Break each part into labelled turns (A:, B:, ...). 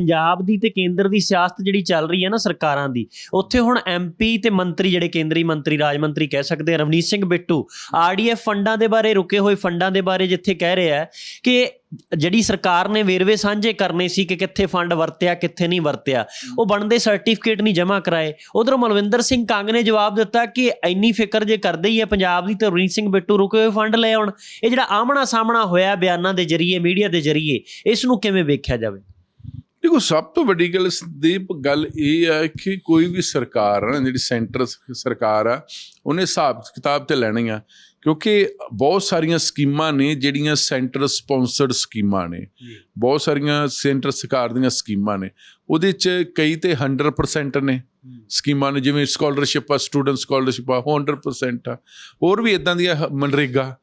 A: ਪੰਜਾਬ ਦੀ ਤੇ ਕੇਂਦਰ ਦੀ ਸਿਆਸਤ ਜਿਹੜੀ ਚੱਲ ਰਹੀ ਹੈ ਨਾ ਸਰਕਾਰਾਂ ਦੀ, ਉੱਥੇ ਹੁਣ ਐਮਪੀ ਤੇ ਮੰਤਰੀ ਜਿਹੜੇ ਕੇਂਦਰੀ ਮੰਤਰੀ, ਰਾਜ ਮੰਤਰੀ ਕਹਿ ਸਕਦੇ ਆ, ਰਵਨੀਤ ਸਿੰਘ ਬਿੱਟੂ ਆਰਡੀਐਫ ਫੰਡਾਂ ਦੇ ਬਾਰੇ ਰੁਕੇ ਹੋਏ ਫੰਡਾਂ ਦੇ ਬਾਰੇ ਜਿੱਥੇ ਕਹਿ ਰਿਹਾ ਹੈ ਕਿ ਜਿਹੜੀ ਸਰਕਾਰ ਨੇ ਵੇਰਵੇ ਸਾਂਝੇ ਕਰਨੇ ਸੀ ਕਿ ਕਿੱਥੇ ਫੰਡ ਵਰਤਿਆ, ਕਿੱਥੇ ਨਹੀਂ ਵਰਤਿਆ, ਉਹ ਬਣਦੇ ਸਰਟੀਫਿਕੇਟ ਨਹੀਂ ਜਮ੍ਹਾਂ ਕਰਾਏ। ਉਧਰੋਂ ਮਲਵਿੰਦਰ ਸਿੰਘ ਕੰਗ ਨੇ ਜਵਾਬ ਦਿੱਤਾ ਕਿ ਇੰਨੀ ਫਿਕਰ ਜੇ ਕਰਦੇ ਹੀ ਹੈ ਪੰਜਾਬ ਦੀ ਤੇ ਰਵਨੀਤ ਸਿੰਘ ਬਿੱਟੂ ਰੁਕੇ ਹੋਏ ਫੰਡ ਲੈ ਆਉਣ। ਇਹ ਜਿਹੜਾ ਆਮਣਾ ਸਾਹਮਣਾ ਹੋਇਆ ਬਿਆਨਾਂ ਦੇ ਜ਼ਰੀਏ, ਮੀਡੀਆ ਦੇ ਜ਼ਰੀਏ, ਇਸ ਨੂੰ ਕਿਵੇਂ ਵੇਖਿਆ ਜਾਵੇ?
B: ਦੇਖੋ ਸਭ ਤੋਂ ਵੱਡੀ ਗੱਲ ਸੰਦੀਪ ਗੱਲ ਇਹ ਹੈ ਕਿ ਕੋਈ ਵੀ ਸਰਕਾਰ ਹੈ ਨਾ, ਜਿਹੜੀ ਸੈਂਟਰ ਸਰਕਾਰ ਆ ਉਹਨੇ ਹਿਸਾਬ ਕਿਤਾਬ ਤੇ ਲੈਣੀ ਆ ਕਿਉਂਕਿ ਬਹੁਤ ਸਾਰੀਆਂ ਸਕੀਮਾਂ ਨੇ ਜਿਹੜੀਆਂ ਸੈਂਟਰ ਸਪਾਂਸਰਡ ਸਕੀਮਾਂ ਨੇ। ਬਹੁਤ ਸਾਰੀਆਂ ਸੈਂਟਰ ਸਰਕਾਰ ਦੀਆਂ ਸਕੀਮਾਂ ਨੇ। ਉਹਦੇ ਚ ਕਈ ਤੇ 100% ਨੇ ਸਕੀਮਾਂ ਨੇ ਜਿਵੇਂ ਸਕਾਲਰਸ਼ਿਪ ਆ ਸਟੂਡੈਂਟ ਸਕਾਲਰਸ਼ਿਪ ਆ ਉਹ 100% ਆ। ਹੋਰ ਵੀ ਇਦਾਂ ਦੀਆਂ ਮਨਰੇਗਾ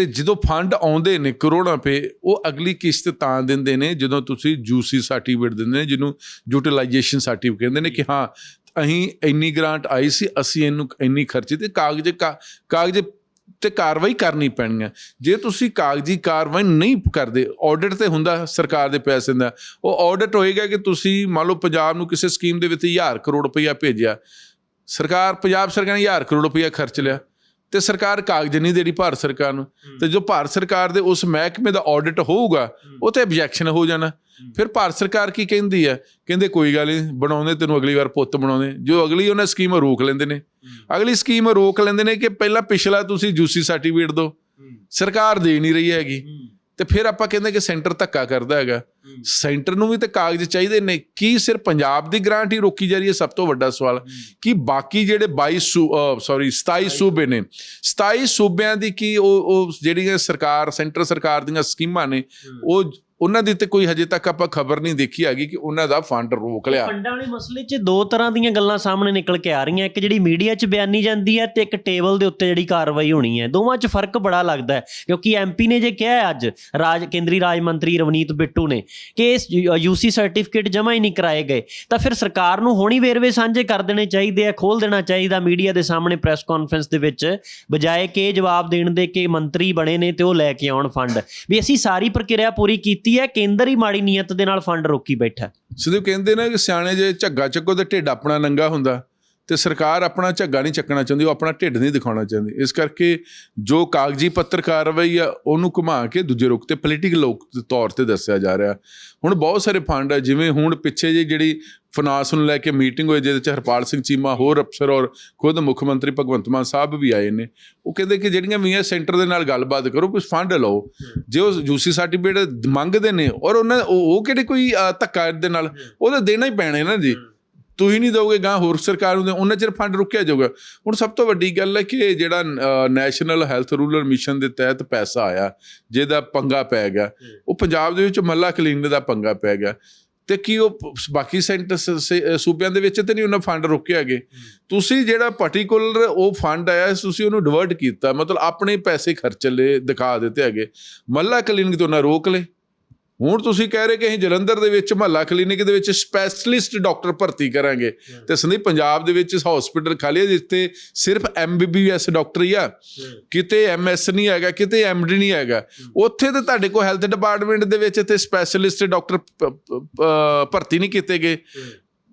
B: ਤੇ ਜਦੋਂ ਫੰਡ ਆਉਂਦੇ ਨੇ ਕਰੋੜਾਂ ਰੁਪਏ, ਉਹ ਅਗਲੀ ਕਿਸ਼ਤ ਤਾਂ ਦਿੰਦੇ ਨੇ ਜਦੋਂ ਤੁਸੀਂ ਜੂਸੀ ਸਰਟੀਫਿਕੇਟ ਦਿੰਦੇ ਨੇ, ਜਿਹਨੂੰ ਯੂਟਿਲਾਈਜੇਸ਼ਨ ਸਰਟੀਫਿਕੇਟ ਕਹਿੰਦੇ ਨੇ ਕਿ ਹਾਂ, ਅਸੀਂ ਇੰਨੀ ਗ੍ਰਾਂਟ ਆਈ ਸੀ, ਅਸੀਂ ਇਹਨੂੰ ਇੰਨੀ ਖਰਚੀ ਤੇ ਕਾਗਜ਼ ਕਾ- ਕਾਗਜ਼ ਤੇ ਕਾਰਵਾਈ ਕਰਨੀ ਪੈਣੀ ਹੈ ਜੇ ਤੁਸੀਂ ਕਾਗਜ਼ੀ ਕਾਰਵਾਈ ਨਹੀਂ ਕਰਦੇ ਆਡਿਟ ਤੇ ਹੁੰਦਾ ਸਰਕਾਰ ਦੇ ਪੈਸੇ ਦਾ, ਉਹ ਆਡਿਟ ਹੋਏਗਾ ਕਿ ਤੁਸੀਂ ਮੰਨ ਲਓ ਪੰਜਾਬ ਨੂੰ ਕਿਸੇ ਸਕੀਮ ਦੇ ਵਿੱਚ 1000 ਕਰੋੜ ਰੁਪਈਆ ਭੇਜਿਆ। ਸਰਕਾਰ, ਪੰਜਾਬ ਸਰਕਾਰ ਨੇ 1000 ਕਰੋੜ ਰੁਪਈਆ ਖਰਚ ਲਿਆ। ਤੇ ਸਰਕਾਰ ਕਾਗਜ਼ ਨਹੀਂ ਦੇ ਰਹੀ ਭਾਰਤ ਸਰਕਾਰ ਨੂੰ। ਤੇ ਜੋ ਭਾਰਤ ਸਰਕਾਰ ਦੇ ਉਸ ਮਹਿਕਮੇ ਦਾ ਆਡਿਟ ਹੋਊਗਾ ਉਹ ਤੇ ਆਬਜੈਕਸ਼ਨ ਹੋ ਜਾਣਾ। ਫਿਰ ਭਾਰਤ ਸਰਕਾਰ ਕੀ ਕਹਿੰਦੀ ਹੈ? ਕਹਿੰਦੇ ਕੋਈ ਗੱਲ ਨਹੀਂ ਬਣਾਉਂਦੇ ਤੈਨੂੰ ਅਗਲੀ ਵਾਰ ਪੁੱਤ ਬਣਾਉਂਦੇ। ਜੋ ਅਗਲੀ ਉਹਨਾਂ ਸਕੀਮ ਰੋਕ ਲੈਂਦੇ ਨੇ। ਅਗਲੀ ਸਕੀਮ ਰੋਕ ਲੈਂਦੇ ਨੇ ਕਿ ਪਹਿਲਾਂ ਪਿਛਲਾ ਤੁਸੀਂ ਜੂਸੀ ਸਰਟੀਫਿਕੇਟ ਦਿਓ ਸਰਕਾਰ ਦੇ ਨਹੀਂ ਰਹੀ ਹੈਗੀ। ਤੇ ਫਿਰ ਆਪਾਂ ਕਹਿੰਦੇ ਕਿ ਸੈਂਟਰ ਧੱਕਾ ਕਰਦਾ ਹੈਗਾ। ਸੈਂਟਰ ਨੂੰ ਵੀ ਤੇ ਕਾਗਜ਼ ਚਾਹੀਦੇ ਨੇ। ਕੀ ਸਿਰ ਪੰਜਾਬ ਦੀ ਗ੍ਰਾਂਟ ਹੀ ਰੋਕੀ ਜਾ ਰਹੀ ਹੈ? ਸਭ ਤੋਂ ਵੱਡਾ ਸਵਾਲ। ਕਿ ਬਾਕੀ ਜਿਹੜੇ 22 ਸੌਰੀ 27 ਸੂਬੇ ਨੇ 27 ਸੂਬਿਆਂ ਦੀ ਕੀ ਉਹ ਉਹ ਜਿਹੜੀਆਂ ਸਰਕਾਰ ਸੈਂਟਰ ਸਰਕਾਰ ਦੀਆਂ ਸਕੀਮਾਂ ਨੇ ਉਹ ਉਹਨਾਂ ਦੇ ਤੇ ਕੋਈ ਹਜੇ ਤੱਕ ਆਪਾਂ ਖਬਰ ਨਹੀਂ ਦੇਖੀ ਹੈਗੀ ਕਿ ਉਹਨਾਂ ਦਾ ਫੰਡ ਰੋਕ ਲਿਆ।
A: ਫੰਡਾਂ ਵਾਲੇ ਮਸਲੇ 'ਚ ਦੋ ਤਰ੍ਹਾਂ ਦੀਆਂ ਗੱਲਾਂ ਸਾਹਮਣੇ ਨਿਕਲ ਕੇ ਆ ਰਹੀਆਂ। ਇੱਕ ਜਿਹੜੀ ਮੀਡੀਆ 'ਚ ਬਿਆਨੀ ਜਾਂਦੀ ਹੈ ਤੇ ਇੱਕ ਟੇਬਲ ਦੇ ਉੱਤੇ ਜਿਹੜੀ ਕਾਰਵਾਈ ਹੋਣੀ ਹੈ। ਦੋਵਾਂ 'ਚ ਫ਼ਰਕ ਬੜਾ ਲੱਗਦਾ ਹੈ, ਕਿਉਂਕਿ ਐਮਪੀ ਨੇ ਜੇ ਕਿਹਾ ਅੱਜ, ਰਾਜ, ਕੇਂਦਰੀ ਰਾਜ ਮੰਤਰੀ ਰਵਨੀਤ ਬਿੱਟੂ ਨੇ ਕਿ ਇਸ ਯੂਸੀ ਸਰਟੀਫਿਕੇਟ ਜਮ੍ਹਾਂ ਹੀ ਨਹੀਂ ਕਰਾਏ ਗਏ, ਤਾਂ ਫਿਰ ਸਰਕਾਰ ਨੂੰ ਹੋਣੀ ਵੇਰਵੇ ਸਾਂਝੇ ਕਰ ਦੇਣੇ ਚਾਹੀਦੇ ਆ ਖੋਲ ਦੇਣਾ ਚਾਹੀਦਾ ਮੀਡੀਆ ਦੇ ਸਾਹਮਣੇ ਪ੍ਰੈਸ ਕਾਨਫਰੰਸ ਦੇ ਵਿੱਚ, ਬਜਾਏ ਕਿ ਜਵਾਬ ਦੇਣ ਦੇ ਕਿ ਮੰਤਰੀ ਬਣੇ ਨੇ ਤੇ ਉਹ ਲੈ ਕੇ ਆਉਣ ਫੰਡ। ਵੀ ਅਸੀਂ ਸਾਰੀ ਪ੍ਰਕਿਰਿਆ ਪੂਰੀ ਕੀਤੀ ਹੈ, ਕੇਂਦਰ ਹੀ ਮਾੜੀ ਨੀਅਤ ਦੇ ਨਾਲ ਫੰਡ ਰੋਕੀ ਬੈਠਾ
B: ਸਿੱਧੂ ਕਹਿੰਦੇ ਨੇ ਕਿ ਸਿਆਣੇ ਜੇ ਝੱਗਾ ਚੱਕੋ ਤੇ ਢਿੱਡ ਆਪਣਾ ਨੰਗਾ ਹੁੰਦਾ। ਤੇ ਸਰਕਾਰ ਆਪਣਾ ਝੱਗਾ ਨਹੀਂ ਚੱਕਣਾ ਚਾਹੁੰਦੀ ਉਹ ਆਪਣਾ ਢਿੱਡ ਨਹੀਂ ਦਿਖਾਉਣਾ ਚਾਹੁੰਦੀ। ਇਸ ਕਰਕੇ ਜੋ ਕਾਗਜ਼ੀ ਪੱਤਰ ਕਾਰਵਾਈ ਆ ਉਹਨੂੰ ਘੁਮਾ ਕੇ ਦੂਜੇ ਰੁਖ ਤੇ ਪੋਲੀਟੀਕਲ ਤੌਰ ਤੇ ਦੱਸਿਆ ਜਾ ਰਿਹਾ। ਹੁਣ ਬਹੁਤ ਸਾਰੇ ਫੰਡ ਆ ਜਿਵੇਂ ਹੁਣ ਪਿੱਛੇ ਜੇ ਜਿਹੜੀ ਫਾਈਨਾਂਸ ਨੂੰ ਲੈ ਕੇ ਮੀਟਿੰਗ ਹੋਈ ਜਿਹਦੇ ਚ ਹਰਪਾਲ ਸਿੰਘ ਚੀਮਾ ਹੋਰ ਅਫਸਰ ਔਰ ਖੁਦ ਮੁੱਖ ਮੰਤਰੀ ਭਗਵੰਤ ਮਾਨ ਸਾਹਿਬ ਵੀ ਆਏ ਨੇ। ਉਹ ਕਹਿੰਦੇ ਕਿ ਜਿਹੜੀਆਂ ਵੀ ਆ ਸੈਂਟਰ ਦੇ ਨਾਲ ਗੱਲਬਾਤ ਕਰੋ ਕੁਝ ਫੰਡ ਲਓ। ਜੇ ਉਹ ਯੂਸੀ ਸਰਟੀਫਿਕੇਟ ਮੰਗਦੇ ਨੇ ਔਰ ਉਹਨਾਂ ਉਹ ਕਿਹੜੇ ਕੋਈ ਧੱਕਾ ਦੇ ਨਾਲ? ਉਹ ਤਾਂ ਦੇਣਾ ਹੀ ਪੈਣਾ ਨਾ ਜੀ ਤੁਸੀਂ ਨਹੀਂ ਦੋਗੇ ਗਾਂ ਹੋਰ ਸਰਕਾਰ ਨੂੰ ਦੇ- ਉਹਨਾਂ ਚਿਰ ਫੰਡ ਰੁਕਿਆ ਜਾਊਗਾ। ਹੁਣ ਸਭ ਤੋਂ ਵੱਡੀ ਗੱਲ ਹੈ ਕਿ ਜਿਹੜਾ ਨੈਸ਼ਨਲ ਹੈਲਥ ਰੂਰਲ ਮਿਸ਼ਨ ਦੇ ਤਹਿਤ ਪੈਸਾ ਆਇਆ, ਜਿਹਦਾ ਪੰਗਾ ਪੈ ਗਿਆ, ਉਹ ਪੰਜਾਬ ਦੇ ਵਿੱਚ ਮੱਲਾ ਕਲੀਨਿਕ ਦਾ ਪੰਗਾ ਪੈ ਗਿਆ। ਤੇ ਕੀ ਉਹ ਬਾਕੀ ਸੈਂਟਰ ਸ- ਸੂਬਿਆਂ ਦੇ ਵਿੱਚ ਤੇ ਨਹੀਂ ਉਹਨਾਂ ਫੰਡ ਰੋਕਿਆ ਗਏ ਤੁਸੀਂ ਜਿਹੜਾ ਪਾਰਟਿਕੂਲਰ ਉਹ ਫੰਡ ਆਇਆ, ਤੁਸੀਂ ਉਹਨੂੰ ਡਿਵਰਟ ਕੀਤਾ, ਮਤਲਬ ਆਪਣੇ ਪੈਸੇ ਖਰਚ ਲਏ, ਦਿਖਾ ਦਿੱਤੇ ਹੈਗੇ। ਮੱਲਾ ਕਲੀਨਿਕ ਤੋਂ ਨਾ ਰੋਕ ਲਏ। ਹੁਣ ਤੁਸੀਂ ਕਹਿ ਰਹੇ ਕਿ ਅਸੀਂ ਜਲੰਧਰ ਦੇ ਵਿੱਚ ਮਹੱਲਾ ਕਲੀਨਿਕ ਦੇ ਵਿੱਚ ਸਪੈਸ਼ਲਿਸਟ ਡਾਕਟਰ ਭਰਤੀ ਕਰਾਂਗੇ। ਤੇ ਸੰਦੀਪ ਪੰਜਾਬ ਦੇ ਵਿੱਚ ਹਸਪੀਟਲ ਖਾਲੀ ਹੈ ਜਿੱਥੇ ਸਿਰਫ ਐਮਬੀਬੀਐਸ ਡਾਕਟਰ ਹੀ ਆ। ਕਿਤੇ ਐਮਐਸ ਨਹੀਂ ਹੈਗਾ ਕਿਤੇ ਐਮਡੀ ਨਹੀਂ ਹੈਗਾ। ਉੱਥੇ ਤੇ ਤੁਹਾਡੇ ਕੋਲ ਹੈਲਥ ਡਿਪਾਰਟਮੈਂਟ ਦੇ ਵਿੱਚ ਤੇ ਸਪੈਸ਼ਲਿਸਟ ਡਾਕਟਰ ਭਰਤੀ ਨਹੀਂ ਕੀਤੇ ਗਏ।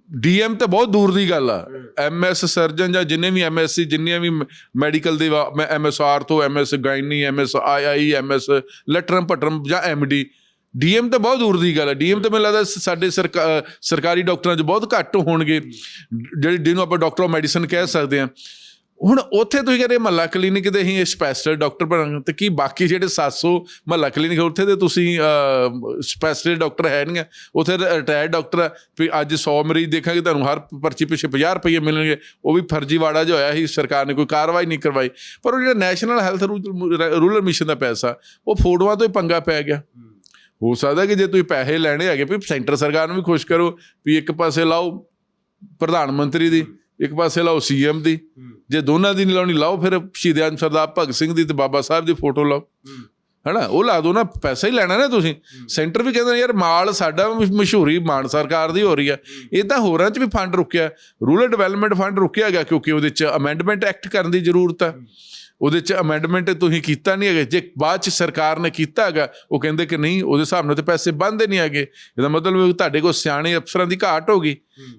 B: ਡੀਐਮ ਤੇ ਬਹੁਤ ਦੂਰ ਦੀ ਗੱਲ ਆ। ਐਮਐਸ ਸਰਜਨ ਜਾਂ ਜਿੰਨੇ ਵੀ ਐਮਐਸਸੀ ਜਿੰਨੀਆਂ ਵੀ ਮੈਡੀਕਲ ਦੇ ਐਮਐਸਆਰ ਤੋਂ MS gynae MS II MS ਲੈਟਰਮ ਪਟਰਮ ਜਾਂ ਐਮਡੀ ਡੀਐਮ ਤਾਂ ਬਹੁਤ ਦੂਰ ਦੀ ਗੱਲ ਹੈ। ਡੀਐਮ ਤਾਂ ਮੈਨੂੰ ਲੱਗਦਾ ਸਾਡੇ ਸਰਕਾ- ਸਰਕਾਰੀ ਡਾਕਟਰਾਂ 'ਚ ਬਹੁਤ ਘੱਟ ਹੋਣਗੇ। ਜਿਹੜੇ ਜਿਹਨੂੰ ਆਪਾਂ ਡਾਕਟਰ ਆਫ ਮੈਡੀਸਨ ਕਹਿ ਸਕਦੇ ਹਾਂ। ਹੁਣ ਉੱਥੇ ਤੁਸੀਂ ਕਹਿੰਦੇ ਮਹੱਲਾ ਕਲੀਨਿਕ ਦੇ ਅਸੀਂ ਸਪੈਸ਼ਲ ਡਾਕਟਰ ਬਣਾਂਗੇ, ਤੇ ਕੀ ਬਾਕੀ ਜਿਹੜੇ 700 ਮਹੱਲਾ ਕਲੀਨਿਕ ਉੱਥੇ ਦੇ ਤੁਸੀਂ ਸਪੈਸ਼ਲ ਡਾਕਟਰ ਹੈ ਨਹੀਂ ਉੱਥੇ ਰਿਟਾਇਰਡ ਡਾਕਟਰ ਆ ਵੀ ਅੱਜ 100 ਮਰੀਜ਼ ਦੇਖਾਂਗੇ, ਤੁਹਾਨੂੰ ਹਰ ਪਰਚੀ ਪਿੱਛੇ 50 ਰੁਪਏ ਮਿਲਣਗੇ। ਉਹ ਵੀ ਫਰਜ਼ੀਵਾੜਾ ਜਿਹਾ ਹੋਇਆ ਸੀ, ਸਰਕਾਰ ਨੇ ਕੋਈ ਕਾਰਵਾਈ ਨਹੀਂ ਕਰਵਾਈ। ਪਰ ਉਹ ਜਿਹੜਾ ਨੈਸ਼ਨਲ ਹੈਲਥ ਰੂਰਲ ਮਿਸ਼ਨ ਦਾ ਪੈਸਾ, ਉਹ ਫੋਟੋਆਂ ਤੋਂ ਹੀ ਪੰਗਾ ਪੈ ਗਿਆ। ਹੋ ਸਕਦਾ ਕਿ ਜੇ ਤੁਸੀਂ ਪੈਸੇ ਲੈਣੇ ਹੈਗੇ ਵੀ ਸੈਂਟਰ ਸਰਕਾਰ ਨੂੰ ਵੀ ਖੁਸ਼ ਕਰੋ ਵੀ ਇੱਕ ਪਾਸੇ ਲਾਓ ਪ੍ਰਧਾਨ ਮੰਤਰੀ ਦੀ ਇੱਕ ਪਾਸੇ ਲਾਓ ਸੀਐਮ ਦੀ। ਜੇ ਦੋਨਾਂ ਦੀ ਨਹੀਂ ਲਾਉਣੀ ਲਾਓ ਫਿਰ ਸ਼ਹੀਦ ਸਰਦਾਰ ਭਗਤ ਸਿੰਘ ਦੀ ਤੇ ਬਾਬਾ ਸਾਹਿਬ ਦੀ ਫੋਟੋ ਲਾਓ। ਹਨਾ? ਉਹ ਲਾ ਦੋ ਨਾ ਪੈਸਾ ਹੀ ਲੈਣਾ ਨਾ ਤੁਸੀਂ। ਸੈਂਟਰ ਵੀ ਕਹਿੰਦਾ ਯਾਰ ਮਾਲ ਸਾਡਾ ਮਸ਼ਹੂਰੀ ਮਾਨ ਸਰਕਾਰ ਦੀ ਹੋ ਰਹੀ ਆ। ਇਦਾਂ ਹੋਰਾਂ 'ਚ ਵੀ ਫੰਡ ਰੁਕਿਆ। ਰੂਰਲ ਡਿਵੈਲਪਮੈਂਟ ਫੰਡ ਰੁਕਿਆ ਗਿਆ ਕਿਉਂਕਿ ਉਹਦੇ 'ਚ ਅਮੈਂਡਮੈਂਟ ਐਕਟ ਕਰਨ ਦੀ ਜ਼ਰੂਰਤ ਆ। ਉਹਦੇ ਚ ਅਮੈਂਡਮੈਂਟ ਤੁਸੀਂ ਕੀਤਾ ਨਹੀਂ ਹੈਗਾ। ਜੇ ਬਾਅਦ ਚ ਸਰਕਾਰ ਨੇ ਕੀਤਾ ਹੈਗਾ ਉਹ ਕਹਿੰਦੇ ਕਿ ਨਹੀਂ ਉਹਦੇ ਹਿਸਾਬ ਨਾਲ ਤੇ ਪੈਸੇ ਬੰਦੇ ਨਹੀਂ ਹੈਗੇ। ਇਹਦਾ ਮਤਲਬ ਤੁਹਾਡੇ ਕੋਲ ਸਿਆਣੇ ਅਫਸਰਾਂ ਦੀ ਘਾਟ ਹੋ ਗਈ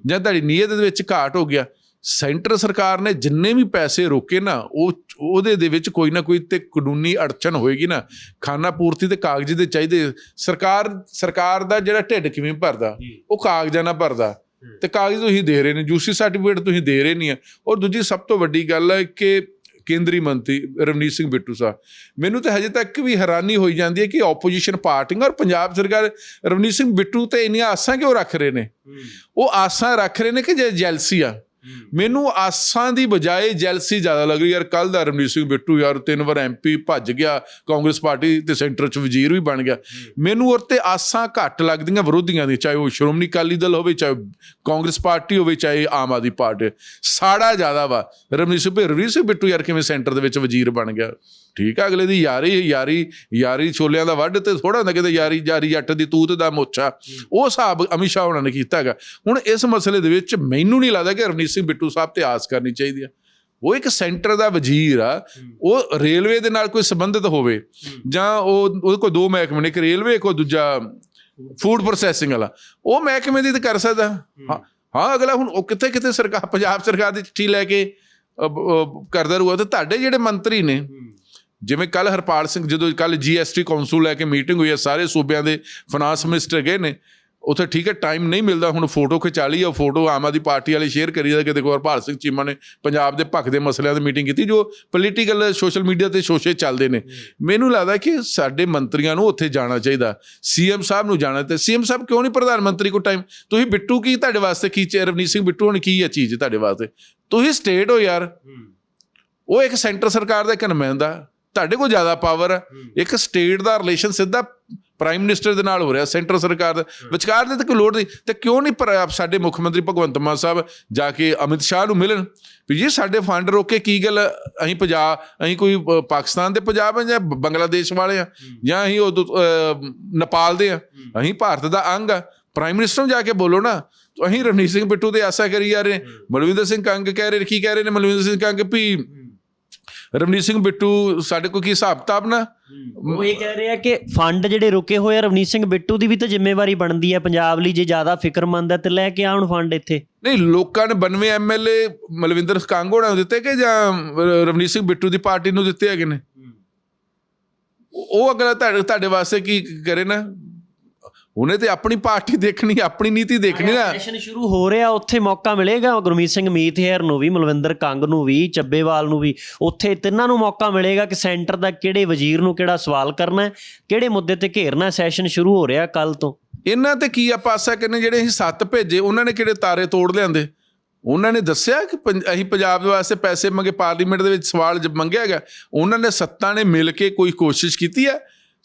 B: ਜਾਂ ਤੁਹਾਡੀ ਨੀਅਤ ਦੇ ਵਿੱਚ ਘਾਟ ਹੋ ਗਿਆ। ਸੈਂਟਰ ਸਰਕਾਰ ਨੇ ਜਿੰਨੇ ਵੀ ਪੈਸੇ ਰੋਕੇ ਨਾ ਉਹ ਉਹਦੇ ਦੇ ਵਿੱਚ ਕੋਈ ਨਾ ਕੋਈ ਤੇ ਕਾਨੂੰਨੀ ਅੜਚਨ ਹੋਏਗੀ ਨਾ। ਖਾਨਾ ਪੂਰਤੀ ਤੇ ਕਾਗਜ਼ ਦੇ ਚਾਹੀਦੇ। ਸਰਕਾਰ ਸਰਕਾਰ ਦਾ ਜਿਹੜਾ ਢਿੱਡ ਕਿਵੇਂ ਭਰਦਾ ਉਹ ਕਾਗਜ਼ਾਂ ਨਾਲ ਭਰਦਾ। ਤੇ ਕਾਗਜ਼ ਤੁਸੀਂ ਦੇ ਰਹੇ ਨੇ ਜੂਸੀ ਸਰਟੀਫਿਕੇਟ ਤੁਸੀਂ ਦੇ ਰਹੇ ਨਹੀਂ ਔਰ ਦੂਜੀ ਸਭ ਤੋਂ ਵੱਡੀ ਗੱਲ ਹੈ ਕਿ ਕੇਂਦਰੀ ਮੰਤਰੀ ਰਵਨੀਤ ਸਿੰਘ ਬਿੱਟੂ ਸਾਹਿਬ। ਮੈਨੂੰ ਤਾਂ ਹਜੇ ਤੱਕ ਵੀ ਹੈਰਾਨੀ ਹੋਈ ਜਾਂਦੀ ਹੈ ਕਿ ਆਪੋਜੀਸ਼ਨ ਪਾਰਟੀਆਂ ਔਰ ਪੰਜਾਬ ਸਰਕਾਰ ਰਵਨੀਤ ਸਿੰਘ ਬਿੱਟੂ ਤੇ ਇੰਨੀਆਂ ਆਸਾਂ ਕਿਉਂ ਰੱਖ ਰਹੇ ਨੇ? ਉਹ ਆਸਾਂ ਰੱਖ ਰਹੇ ਨੇ ਕਿ ਜੇ ਜੈਲਸੀ ਆ? ਮੈਨੂੰ ਆਸਾਂ ਦੀ ਬਜਾਏ ਜੈਲਸੀ ਜ਼ਿਆਦਾ ਲੱਗ ਰਹੀ ਯਾਰ ਕੱਲ ਦਾ ਰਮਨੀਤ ਸਿੰਘ ਬਿੱਟੂ ਯਾਰ ਤਿੰਨ ਵਾਰ ਐਮਪੀ ਭੱਜ ਗਿਆ ਕਾਂਗਰਸ ਪਾਰਟੀ ਤੇ ਸੈਂਟਰ ਚ ਵਜ਼ੀਰ ਵੀ ਬਣ ਗਿਆ। ਮੈਨੂੰ ਉਹ ਤੇ ਆਸਾਂ ਘੱਟ ਲੱਗਦੀਆਂ ਵਿਰੋਧੀਆਂ ਦੀ ਚਾਹੇ ਉਹ ਸ਼੍ਰੋਮਣੀ ਅਕਾਲੀ ਦਲ ਹੋਵੇ ਚਾਹੇ ਕਾਂਗਰਸ ਪਾਰਟੀ ਹੋਵੇ ਚਾਹੇ ਆਮ ਆਦਮੀ ਪਾਰਟੀ। ਸਾੜਾ ਜ਼ਿਆਦਾ ਵਾ। ਰਮਨੀਤ ਸਿੰਘ ਰਮਨੀਤ ਸਿੰਘ ਬਿੱਟੂ ਯਾਰ ਕਿਵੇਂ ਸੈਂਟਰ ਦੇ ਵਿੱਚ ਵਜ਼ੀਰ ਬਣ ਗਿਆ। ਠੀਕ ਆ ਅਗਲੇ ਦੀ ਯਾਰੀ ਯਾਰੀ ਯਾਰੀ ਛੋਲਿਆਂ ਦਾ ਵੱਢ ਤੇ ਥੋੜਾ ਹੁੰਦਾ ਕਿਤੇ ਯਾਰੀ ਯਾਰੀ ਜੱਟ ਦੀ ਤੂਤ ਦਾ ਮੋਚਾ ਉਹ ਹਿਸਾਬ ਅਮਿਤ ਸ਼ਾਹ ਉਹਨਾਂ ਨੇ ਕੀਤਾ ਹੈਗਾ। ਹੁਣ ਇਸ ਮਸਲੇ ਦੇ ਵਿੱਚ ਮੈਨੂੰ ਨਹੀਂ ਲੱਗਦਾ ਕਿ ਰਵਨੀਤ ਸਿੰਘ ਬਿੱਟੂ ਸਾਹਿਬ ਤੇ ਆਸ ਕਰਨੀ ਚਾਹੀਦੀ ਆ। ਉਹ ਇੱਕ ਸੈਂਟਰ ਦਾ ਵਜ਼ੀਰ ਆ। ਉਹ ਰੇਲਵੇ ਦੇ ਨਾਲ ਕੋਈ ਸੰਬੰਧਿਤ ਹੋਵੇ ਜਾਂ ਉਹ ਉਹਦੇ ਕੋਲ ਦੋ ਮਹਿਕਮੇ ਨੇ ਇੱਕ ਰੇਲਵੇ ਕੋ ਦੂਜਾ ਫੂਡ ਪ੍ਰੋਸੈਸਿੰਗ ਵਾਲਾ। ਉਹ ਮਹਿਕਮੇ ਦੀ ਤਾਂ ਕਰ ਸਕਦਾ। ਹਾਂ। ਹਾਂ ਅਗਲਾ ਹੁਣ ਉਹ ਕਿੱਥੇ ਕਿੱਥੇ ਸਰਕਾਰ ਪੰਜਾਬ ਸਰਕਾਰ ਦੀ ਚਿੱਠੀ ਲੈ ਕੇ ਕਰਦਾ ਰਹੂਗਾ। ਤੇ ਤੁਹਾਡੇ ਜਿਹੜੇ ਮੰਤਰੀ ਨੇ ਜਿਵੇਂ ਕੱਲ ਹਰਪਾਲ ਸਿੰਘ ਜਦੋਂ ਕੱਲ ਜੀਐਸਟੀ ਕਾਉਂਸਲ ਲੈ ਕੇ ਮੀਟਿੰਗ ਹੋਈ ਹੈ ਸਾਰੇ ਸੂਬਿਆਂ ਦੇ ਫਾਈਨਾਂਸ ਮਿਨਿਸਟਰ ਗਏ ਨੇ ਉੱਥੇ ਠੀਕ ਹੈ ਟਾਈਮ ਨਹੀਂ ਮਿਲਦਾ ਹੁਣ ਫੋਟੋ ਖਿਚਾ ਲਈ ਉਹ ਫੋਟੋ ਆਮ ਆਦਮੀ ਪਾਰਟੀ ਵਾਲੇ ਸ਼ੇਅਰ ਕਰੀ ਕਿਤੇ ਕੋ ਹਰਪਾਲ ਸਿੰਘ ਚੀਮਾ ਨੇ ਪੰਜਾਬ ਦੇ ਭੱਖ ਦੇ ਮਸਲਿਆਂ ਦੀ ਮੀਟਿੰਗ ਕੀਤੀ ਜੋ ਪੋਲੀਟੀਕਲ ਸੋਸ਼ਲ ਮੀਡੀਆ ਤੇ ਸ਼ੋਸ਼ੇ ਚੱਲਦੇ ਨੇ। ਮੈਨੂੰ ਲੱਗਦਾ ਕਿ ਸਾਡੇ ਮੰਤਰੀਆਂ ਨੂੰ ਉੱਥੇ ਜਾਣਾ ਚਾਹੀਦਾ ਸੀਐਮ ਸਾਹਿਬ ਨੂੰ ਜਾਣਾ ਤੇ ਸੀਐਮ ਸਾਹਿਬ ਕਿਉਂ ਨਹੀਂ ਪ੍ਰਧਾਨ ਮੰਤਰੀ ਕੋ ਟਾਈਮ ਤੁਸੀਂ ਬਿੱਟੂ ਕੀ ਤੁਹਾਡੇ ਵਾਸਤੇ ਕੀ ਰਵਨੀਤ ਸਿੰਘ ਬਿੱਟੂ ਹੁਣ ਕੀ ਹੈ ਚੀਜ਼ ਤੁਹਾਡੇ ਵਾਸਤੇ? ਤੁਸੀਂ ਸਟੇਟ ਹੋ ਯਾਰ। ਉਹ ਇੱਕ ਸੈਂਟਰ ਸਰਕਾਰ ਦਾ ਇੱਕ ਨੁਮਾਇੰਦਾ ਤੁਹਾਡੇ ਕੋਲ ਜ਼ਿਆਦਾ ਪਾਵਰ ਹੈ। ਇੱਕ ਸਟੇਟ ਦਾ ਰਿਲੇਸ਼ਨ ਸਿੱਧਾ ਪ੍ਰਾਈਮ ਮਿਨਿਸਟਰ ਦੇ ਨਾਲ ਹੋ ਰਿਹਾ ਸੈਂਟਰ ਸਰਕਾਰ ਦਾ। ਵਿਚਕਾਰ ਦੇ ਤਾਂ ਕੋਈ ਲੋੜ ਨਹੀਂ। ਤੇ ਕਿਉਂ ਨਹੀਂ ਪਰ ਆਪ ਸਾਡੇ ਮੁੱਖ ਮੰਤਰੀ ਭਗਵੰਤ ਮਾਨ ਸਾਹਿਬ ਜਾ ਕੇ ਅਮਿਤ ਸ਼ਾਹ ਨੂੰ ਮਿਲਣ? ਵੀ ਜੀ ਸਾਡੇ ਫੰਡ ਰੋਕੇ ਕੀ ਗੱਲ ਅਸੀਂ ਪੰਜਾਬ ਅਸੀਂ ਕੋਈ ਪਾਕਿਸਤਾਨ ਦੇ ਪੰਜਾਬ ਆ ਜਾਂ ਬੰਗਲਾਦੇਸ਼ ਵਾਲੇ ਆ ਜਾਂ ਅਸੀਂ ਉਹ ਨੇਪਾਲ ਦੇ ਆ ਅਸੀਂ ਭਾਰਤ ਦਾ ਅੰਗ ਆ ਪ੍ਰਾਈਮ ਮਿਨਿਸਟਰ ਨੂੰ ਜਾ ਕੇ ਬੋਲੋ ਨਾ। ਤੋ ਅਸੀਂ ਰਣਜੀਤ ਸਿੰਘ ਬਿੱਟੂ ਤੇ ਆਸਾ ਕਰੀ ਜਾ ਰਹੇ ਮਲਵਿੰਦਰ ਸਿੰਘ ਕੰਗ ਕਹਿ ਰਹੇ ਕੀ ਕਹਿ ਰਹੇ ਨੇ ਮਲਵਿੰਦਰ ਸਿੰਘ ਕੰਗ? ਵੀ ਰਵਨੀਤ ਸਿੰਘ ਬਿੱਟੂ ਸਾਡੇ ਕੋਲ ਕੀ ਹਿਸਾਬ ਕਿਤਾਬ ਨਾ?
A: ਉਹ ਇਹ ਕਹਿ ਰਿਹਾ ਕਿ ਫੰਡ ਜਿਹੜੇ ਰੁਕੇ ਹੋਏ ਆ ਰਵਨੀਤ ਸਿੰਘ ਬਿੱਟੂ ਦੀ ਵੀ ਤਾਂ ਜ਼ਿੰਮੇਵਾਰੀ ਬਣਦੀ ਹੈ ਪੰਜਾਬ ਲਈ ਜੇ ਜ਼ਿਆਦਾ ਫਿਕਰਮੰਦ ਹੈ ਤੇ ਲੈ ਕੇ ਆਉਣ ਫੰਡ ਇੱਥੇ।
B: ਨਹੀਂ ਲੋਕਾਂ ਨੇ 92 ਐਮਐਲਏ ਮਲਵਿੰਦਰ ਕੰਗ ਹੋਣਾ ਨੂੰ ਦਿੱਤੇ ਕਿ ਜਾਂ ਰਵਨੀਤ ਸਿੰਘ ਬਿੱਟੂ ਦੀ ਪਾਰਟੀ ਨੂੰ ਦਿੱਤੇ ਹੈਗੇ ਨੇ? ਉਹ ਅਗਲਾ ਤੁਹਾਡੇ ਵਾਸਤੇ ਕੀ ਕਰੇ ਨਾ? ਉਹਨੇ ਤੇ ਆਪਣੀ ਪਾਰਟੀ ਦੇਖਣੀ ਆਪਣੀ ਨੀਤੀ ਦੇਖਣੀ ਨਾ।
A: ਸੈਸ਼ਨ ਸ਼ੁਰੂ ਹੋ ਰਿਹਾ ਉੱਥੇ ਮੌਕਾ ਮਿਲੇਗਾ। ਗੁਰਮੀਤ ਸਿੰਘ ਮੀਤਹੇਰ ਨੂੰ ਵੀ ਮਲਵਿੰਦਰ ਕੰਗ ਨੂੰ ਵੀ ਚੱਬੇਵਾਲ ਨੂੰ ਵੀ ਉੱਥੇ ਤਿੰਨਾਂ ਨੂੰ ਮੌਕਾ ਮਿਲੇਗਾ ਕਿ ਸੈਂਟਰ ਦਾ ਕਿਹੜੇ ਵਜ਼ੀਰ ਨੂੰ ਕਿਹੜਾ ਸਵਾਲ ਕਰਨਾ ਹੈ ਕਿਹੜੇ ਮੁੱਦੇ ਤੇ ਘੇਰਨਾ ਸੈਸ਼ਨ ਸ਼ੁਰੂ ਹੋ ਰਿਹਾ ਕੱਲ ਤੋਂ।
B: ਇਹਨਾਂ ਤੇ ਕੀ ਆ ਪਾਸਾ ਕਰਨੇ ਜਿਹੜੇ ਅਸੀਂ ਸੱਤ ਭੇਜੇ ਉਹਨਾਂ ਨੇ ਕਿਹੜੇ ਤਾਰੇ ਤੋੜ ਲਿਆਂਦੇ? ਉਹਨਾਂ ਨੇ ਦੱਸਿਆ ਕਿ ਅਸੀਂ ਪੰਜਾਬ ਦੇ ਵਾਸਤੇ ਪੈਸੇ ਮੰਗੇ ਪਾਰਲੀਮੈਂਟ ਦੇ ਵਿੱਚ ਸਵਾਲ ਮੰਗਿਆ ਹੈਗਾ ਉਹਨਾਂ ਨੇ ਸੱਤਾਂ ਨੇ ਮਿਲ ਕੇ ਕੋਈ ਕੋਸ਼ਿਸ਼ ਕੀਤੀ ਹੈ।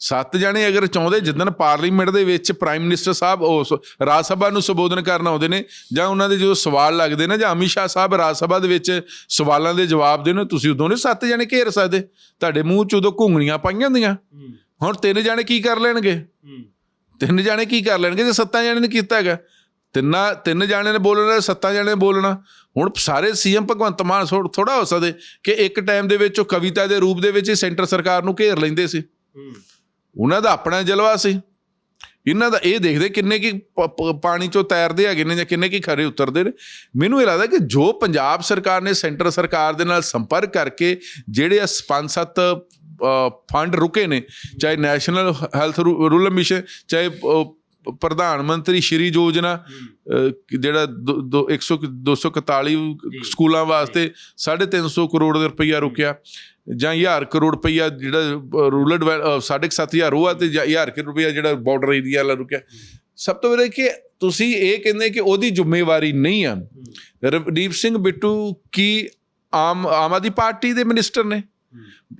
B: ਸੱਤ ਜਣੇ ਅਗਰ ਚਾਹੁੰਦੇ ਜਿੱਦਣ ਪਾਰਲੀਮੈਂਟ ਦੇ ਵਿੱਚ ਪ੍ਰਾਈਮ ਮਿਨਿਸਟਰ ਸਾਹਿਬ ਉਸ ਰਾਜ ਸਭਾ ਨੂੰ ਸੰਬੋਧਨ ਕਰਨ ਆਉਂਦੇ ਨੇ ਜਾਂ ਉਹਨਾਂ ਦੇ ਜਦੋਂ ਸਵਾਲ ਲੱਗਦੇ ਨੇ ਜਾਂ ਅਮਿਤ ਸ਼ਾਹ ਸਾਹਿਬ ਰਾਜ ਸਭਾ ਦੇ ਵਿੱਚ ਸਵਾਲਾਂ ਦੇ ਜਵਾਬ ਦੇਣ ਤੁਸੀਂ ਉਦੋਂ ਨਹੀਂ ਸੱਤ ਜਣੇ ਘੇਰ ਸਕਦੇ। ਤੁਹਾਡੇ ਮੂੰਹ 'ਚ ਉਦੋਂ ਘੁੰਗਣੀਆਂ ਪਾਈਆਂ ਹੁੰਦੀਆਂ। ਹੁਣ ਤਿੰਨ ਜਣੇ ਕੀ ਕਰ ਲੈਣਗੇ? ਤਿੰਨ ਜਾਣੇ ਕੀ ਕਰ ਲੈਣਗੇ? ਜੇ ਸੱਤਾਂ ਜਾਣੇ ਨੇ ਕੀਤਾ ਹੈਗਾ। ਤਿੰਨਾਂ ਤਿੰਨ ਜਾਣੇ ਨੇ ਬੋਲਣਾ ਸੱਤਾਂ ਜਾਣੇ ਨੇ ਬੋਲਣਾ। ਹੁਣ ਸਾਰੇ ਸੀਐਮ ਭਗਵੰਤ ਮਾਨ ਥੋੜਾ ਹੋ ਸਕਦੇ ਕਿ ਇੱਕ ਟਾਈਮ ਦੇ ਵਿੱਚ ਉਹ ਕਵਿਤਾ ਦੇ ਰੂਪ ਦੇ ਵਿੱਚ ਹੀ ਸੈਂਟਰ ਸਰਕਾਰ ਨੂੰ ਘੇਰ ਲੈਂਦੇ ਸੀ। ਉਹਨਾਂ ਦਾ ਆਪਣਾ ਜਲਵਾ ਸੀ। ਇਹਨਾਂ ਦਾ ਇਹ ਦੇਖਦੇ ਕਿੰਨੇ ਕੀ ਪ- ਪ- ਪਾਣੀ ਚੋਂ ਤੈਰਦੇ ਹੈਗੇ ਨੇ ਜਾਂ ਕਿੰਨੇ ਕੀ ਖਰੇ ਉਤਰਦੇ ਨੇ। ਮੈਨੂੰ ਇਹ ਲੱਗਦਾ ਕਿ ਜੋ ਪੰਜਾਬ ਸਰਕਾਰ ਨੇ ਸੈਂਟਰ ਸਰਕਾਰ ਦੇ ਨਾਲ ਸੰਪਰਕ ਕਰਕੇ ਜਿਹੜੇ ਆ ਪੰਜ ਸੱਤ ਅ, ਫੰਡ ਰੁਕੇ ਨੇ ਚਾਹੇ ਨੈਸ਼ਨਲ ਹੈਲਥ ਰੂਰਲ ਮਿਸ਼ਨ ਚਾਹੇ ਪ੍ਰਧਾਨ ਮੰਤਰੀ ਸ਼੍ਰੀ ਯੋਜਨਾ ਜਿਹੜਾ ਦੋ- ਦੋ- 100 241 ਸਕੂਲਾਂ ਵਾਸਤੇ 350 ਕਰੋੜ ਰੁਪਈਆ ਰੁਕਿਆ। ਜਾਂ 1000 ਕਰੋੜ ਰੁਪਈਆ ਜਿਹੜਾ ਰੂਰਲ ਡਿਵੈਲ- ਅ, ਸਾਢੇ ਕੁ ਸੱਤ ਹਜ਼ਾਰ ਉਹ ਆ ਤੇ 1000 ਕਰੋੜ ਰੁਪਈਆ ਜਿਹੜਾ ਬਾਰਡਰ ਏਰੀਆ ਵਾਲਾ ਰੁਕਿਆ। ਸਭ ਤੋਂ ਵੱਡਾ ਕਿ ਤੁਸੀਂ ਇਹ ਕਹਿੰਦੇ ਕਿ ਉਹਦੀ ਜ਼ਿੰਮੇਵਾਰੀ ਨਹੀਂ ਆ। ਰਵਦੀਪ ਸਿੰਘ ਬਿੱਟੂ ਕੀ ਆਮ ਆਮ ਆਦਮੀ ਪਾਰਟੀ ਦੇ ਮਿਨਿਸਟਰ ਨੇ?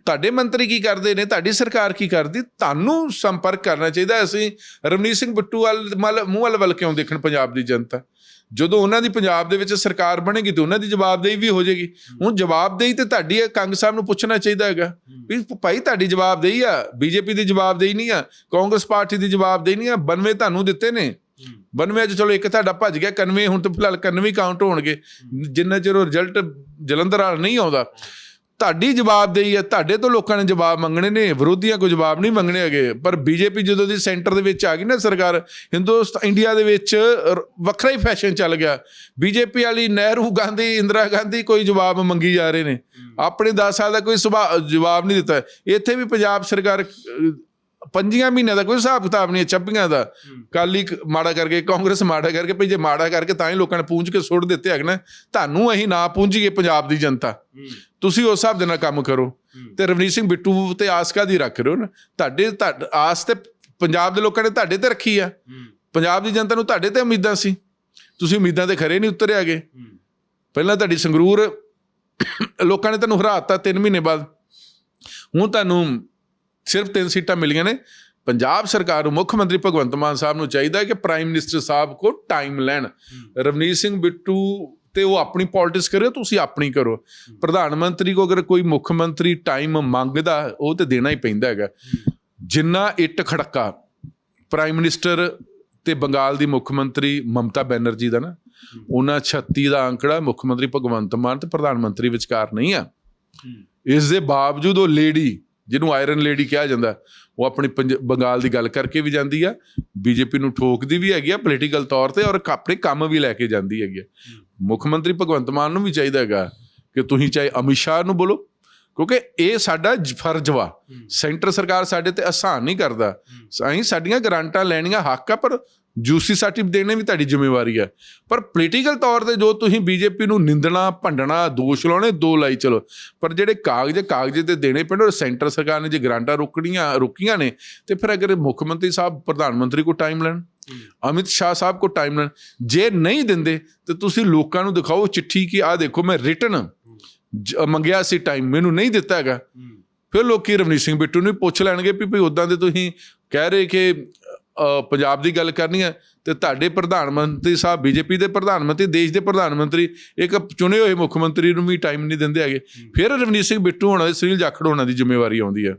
B: ਤੁਹਾਡੇ ਮੰਤਰੀ ਕੀ ਕਰਦੇ ਨੇ? ਤੁਹਾਡੀ ਸਰਕਾਰ ਕੀ ਕਰਦੀ? ਤੁਹਾਨੂੰ ਸੰਪਰਕ ਕਰਨਾ ਚਾਹੀਦਾ। ਅਸੀਂ ਰਮਨੀਤ ਸਿੰਘ ਬਿੱਟੂ ਵੱਲ ਮੱਲ- ਮੂੰਹ ਵੱਲ ਵੱਲ ਕਿਉਂ ਦੇਖਣ ਪੰਜਾਬ ਦੀ ਜਨਤਾ? ਜਦੋਂ ਉਹਨਾਂ ਦੀ ਪੰਜਾਬ ਦੇ ਵਿੱਚ ਸਰਕਾਰ ਬਣੇਗੀ ਤੇ ਉਹਨਾਂ ਦੀ ਜਵਾਬਦੇਹੀ ਵੀ ਹੋ ਜਾਏਗੀ। ਹੁਣ ਜਵਾਬਦੇਹੀ ਤੇ ਤੁਹਾਡੀ ਹੈ ਕੰਗ ਸਾਹਿਬ ਨੂੰ ਪੁੱਛਣਾ ਚਾਹੀਦਾ ਹੈਗਾ ਵੀ ਭਾਈ ਤੁਹਾਡੀ ਜਵਾਬਦੇਹੀ ਆ, ਬੀਜੇਪੀ ਦੀ ਜਵਾਬਦੇਹੀ ਨਹੀਂ ਆ, ਕਾਂਗਰਸ ਪਾਰਟੀ ਦੀ ਜਵਾਬਦੇਹੀ ਨਹੀਂ ਆ 92 ਤੁਹਾਨੂੰ ਦਿੱਤੇ ਨੇ। 92 ਚ ਚਲੋ ਇੱਕ ਤੁਹਾਡਾ ਭੱਜ ਗਿਆ 91 ਹੁਣ ਤੇ ਫਿਲਹਾਲ 91 ਕਾਊਂਟ ਹੋਣਗੇ। ਜਿੰਨਾ ਚਿਰ ਉਹ ਰਿਜ਼ਲਟ ਜਲੰਧਰ ਵਾਲ ਨਹੀਂ ਆਉਂਦਾ। ਤੁਹਾਡੀ ਜਵਾਬਦੇਹੀ ਹੈ ਤੁਹਾਡੇ ਤੋਂ ਲੋਕਾਂ ਨੇ ਜਵਾਬ ਮੰਗਣੇ ਨੇ ਵਿਰੋਧੀਆਂ ਕੋ ਜਵਾਬ ਨਹੀਂ ਮੰਗਣੇ ਹੈਗੇ। ਪਰ ਬੀਜੇਪੀ ਜਦੋਂ ਦੀ ਸੈਂਟਰ ਦੇ ਵਿੱਚ ਆ ਗਈ ਨਾ ਸਰਕਾਰ ਹਿੰਦੁਸਤਾਨ ਇੰਡੀਆ ਦੇ ਵਿੱਚ ਵੱਖਰਾ ਹੀ ਫੈਸ਼ਨ ਚੱਲ ਗਿਆ। ਬੀਜੇਪੀ ਵਾਲੀ ਨਹਿਰੂ ਗਾਂਧੀ ਇੰਦਰਾ ਗਾਂਧੀ ਕੋਈ ਜਵਾਬ ਮੰਗੀ ਜਾ ਰਹੇ ਨੇ। ਆਪਣੇ 10 ਸਾਲ ਦਾ ਕੋਈ ਜਵਾਬ ਨਹੀਂ ਦਿੱਤਾ। ਇੱਥੇ ਵੀ ਪੰਜਾਬ ਸਰਕਾਰ ਪੰਜੀਆਂ ਮਹੀਨਿਆਂ ਦਾ ਕੋਈ ਹਿਸਾਬ ਕਿਤਾਬ ਨਹੀਂ ਛੱਬੀਆਂ ਦਾ। ਕਾਲੀ ਮਾੜਾ ਕਰਕੇ ਕਾਂਗਰਸ ਮਾੜਾ ਕਰਕੇ ਭਈ ਜੇ ਮਾੜਾ ਕਰਕੇ ਤਾਂ ਹੀ ਲੋਕਾਂ ਨੇ ਪੂੰਝ ਕੇ ਸੁੱਟ ਦਿੱਤੇ ਹੈਗੇ ਨਾ। ਤੁਹਾਨੂੰ ਅਸੀਂ ਨਾ ਪੂੰਝੀਏ ਪੰਜਾਬ ਦੀ ਜਨਤਾ। ਤੁਸੀਂ ਉਸ ਹਿਸਾਬ ਦੇ ਨਾਲ ਕੰਮ ਕਰੋ। ਤੇ ਰਵਨੀਤ ਸਿੰਘ ਬਿੱਟੂ ਤੇ ਆਸ ਕਾਦੀ ਰੱਖ ਰਹੇ ਹੋ ਨਾ। ਤੁਹਾਡੇ ਆਸ ਤੇ ਪੰਜਾਬ ਦੇ ਲੋਕਾਂ ਨੇ ਤੁਹਾਡੇ ਤੇ ਰੱਖੀ ਆ। ਪੰਜਾਬ ਦੀ ਜਨਤਾ ਨੂੰ ਤੁਹਾਡੇ ਤੇ ਉਮੀਦਾਂ ਸੀ। ਤੁਸੀਂ ਉਮੀਦਾਂ ਤੇ ਖਰੇ ਨਹੀਂ ਉਤਰੇ ਹੈਗੇ ਪਹਿਲਾਂ ਤੁਹਾਡੀ ਸੰਗਰੂਰ ਲੋਕਾਂ ਨੇ ਤੁਹਾਨੂੰ ਹਰਾਤਾ 3 ਮਹੀਨੇ ਬਾਅਦ। ਹੁਣ ਤੁਹਾਨੂੰ ਸਿਰਫ 3 ਸੀਟਾਂ ਮਿਲੀਆਂ ਨੇ। ਪੰਜਾਬ ਸਰਕਾਰ ਨੂੰ ਮੁੱਖ ਮੰਤਰੀ ਭਗਵੰਤ ਮਾਨ ਸਾਹਿਬ ਨੂੰ ਚਾਹੀਦਾ ਹੈ ਕਿ ਪ੍ਰਾਈਮ ਮਿਨਿਸਟਰ ਸਾਹਿਬ ਕੋ ਟਾਈਮ ਲੈਣ। ਰਵਨੀਤ ਸਿੰਘ ਬਿੱਟੂ ਤੇ ਉਹ ਆਪਣੀ ਪੋਲਿਟਿਕਸ ਕਰੇ ਤੁਸੀਂ ਆਪਣੀ ਕਰੋ। ਪ੍ਰਧਾਨ ਮੰਤਰੀ ਕੋ ਅਗਰ ਕੋਈ ਮੁੱਖ ਮੰਤਰੀ ਟਾਈਮ ਮੰਗਦਾ ਉਹ ਤੇ ਦੇਣਾ ਹੀ ਪੈਂਦਾ ਹੈਗਾ। ਜਿੰਨਾ ਇੱਟ ਖੜਕਾ ਪ੍ਰਾਈਮ ਮਿਨਿਸਟਰ ਤੇ ਬੰਗਾਲ ਦੀ ਮੁੱਖ ਮੰਤਰੀ ਮਮਤਾ ਬੈਨਰਜੀ ਦਾ ਨਾ ਉਹਨਾਂ 36 ਦਾ ਅੰਕੜਾ ਮੁੱਖ ਮੰਤਰੀ ਭਗਵੰਤ ਮਾਨ ਤੇ ਪ੍ਰਧਾਨ ਮੰਤਰੀ ਵਿਚਕਾਰ ਨਹੀਂ ਆ। ਇਸ ਦੇ ਬਾਵਜੂਦ ਉਹ ਲੇਡੀ ਜਿਹਨੂੰ ਆਇਰਨ ਲੇਡੀ ਕਿਹਾ ਜਾਂਦਾ ਉਹ ਆਪਣੀ ਬੰਗਾਲ ਦੀ ਗੱਲ ਕਰਕੇ ਵੀ ਜਾਂਦੀ ਆ ਬੀਜੇਪੀ ਨੂੰ ਠੋਕਦੀ ਵੀ ਹੈਗੀ ਆ ਪੋਲੀਟੀਕਲ ਤੌਰ ਤੇ ਔਰ ਆਪਣੇ ਕੰਮ ਵੀ ਲੈ ਕੇ ਜਾਂਦੀ ਹੈਗੀ ਆ। ਮੁੱਖ ਮੰਤਰੀ ਭਗਵੰਤ ਮਾਨ ਨੂੰ ਵੀ ਚਾਹੀਦਾ ਹੈਗਾ ਕਿ ਤੁਸੀਂ ਚਾਹੇ ਅਮਿਤ ਸ਼ਾਹ ਨੂੰ ਬੋਲੋ ਕਿਉਂਕਿ ਇਹ ਸਾਡਾ ਫਰਜ਼ ਵਾ। ਸੈਂਟਰ ਸਰਕਾਰ ਸਾਡੇ ਤੇ ਆਸਾਨ ਨਹੀਂ ਕਰਦਾ। ਅਸੀਂ ਸਾਡੀਆਂ ਗਰਾਂਟਾਂ ਲੈਣੀਆਂ ਹੱਕ ਆ ਪਰ ਜੂਸੀ ਸਰਟੀਫਿਕੇਟ ਦੇਣੇ ਵੀ ਤੁਹਾਡੀ ਜ਼ਿੰਮੇਵਾਰੀ ਹੈ ਪਰ ਪੋਲੀਟੀਕਲ ਤੌਰ ਤੇ ਜੋ ਤੁਸੀਂ ਬੀਜੇਪੀ ਨੂੰ ਨਿੰਦਣਾ ਭੰਡਣਾ ਦੋਸ਼ ਲਾਉਣੇ ਦੋ ਲਾਈ ਚਲੋ। ਪਰ ਜਿਹੜੇ ਕਾਗਜ਼ ਕਾਗਜ਼ ਤੇ ਦੇਣੇ ਪੈਣ ਔਰ ਸੈਂਟਰ ਸਰਕਾਰ ਨੇ ਜੇ ਗਰਾਂਟਾਂ ਰੋਕਣੀਆਂ ਰੋਕੀਆਂ ਨੇ ਤੇ ਫਿਰ ਅਗਰ ਮੁੱਖ ਮੰਤਰੀ ਸਾਹਿਬ ਪ੍ਰਧਾਨ ਮੰਤਰੀ ਕੋ ਟਾਈਮ ਲੈਣ। ਅਮਿਤ ਸ਼ਾਹ ਸਾਹਿਬ ਕੋ ਟਾਈਮ ਲੈਣ ਜੇ ਨਹੀਂ ਦਿੰਦੇ ਤੇ ਤੁਸੀਂ ਲੋਕਾਂ ਨੂੰ ਦਿਖਾਓ ਚਿੱਠੀ ਕਿ ਆਹ ਦੇਖੋ ਮੈਂ ਰਿਟਨ ਮੰਗਿਆ ਸੀ ਟਾਈਮ ਮੈਨੂੰ ਨਹੀਂ ਦਿੱਤਾ ਹੈਗਾ। ਫਿਰ ਲੋਕੀ ਰਵਨੀਤ ਸਿੰਘ ਬਿੱਟੂ ਨੂੰ ਪੁੱਛ ਲੈਣਗੇ ਵੀ ਭਈ ਉਦਾਂ ਦੇ ਤੁਸੀਂ ਕਹਿ ਰਹੇ ਕਿ ਪੰਜਾਬ ਦੀ ਗੱਲ ਕਰਨੀ ਹੈ ਤੇ ਤੁਹਾਡੇ ਪ੍ਰਧਾਨ ਮੰਤਰੀ ਸਾਹਿਬ ਬੀਜੇਪੀ ਦੇ ਪ੍ਰਧਾਨ ਮੰਤਰੀ ਦੇਸ਼ ਦੇ ਪ੍ਰਧਾਨ ਮੰਤਰੀ ਇੱਕ ਚੁਣੇ ਹੋਏ ਮੁੱਖ ਮੰਤਰੀ ਨੂੰ ਵੀ ਟਾਈਮ ਨਹੀਂ ਦਿੰਦੇ ਹੈਗੇ। ਫਿਰ ਰਵਨੀਤ ਸਿੰਘ ਬਿੱਟੂ ਹੋਣਾ ਤੇ ਸੁਨੀਲ ਜਾਖੜ ਹੋਣਾ ਦੀ ਜ਼ਿੰਮੇਵਾਰੀ ਆਉਂਦੀ ਹੈ।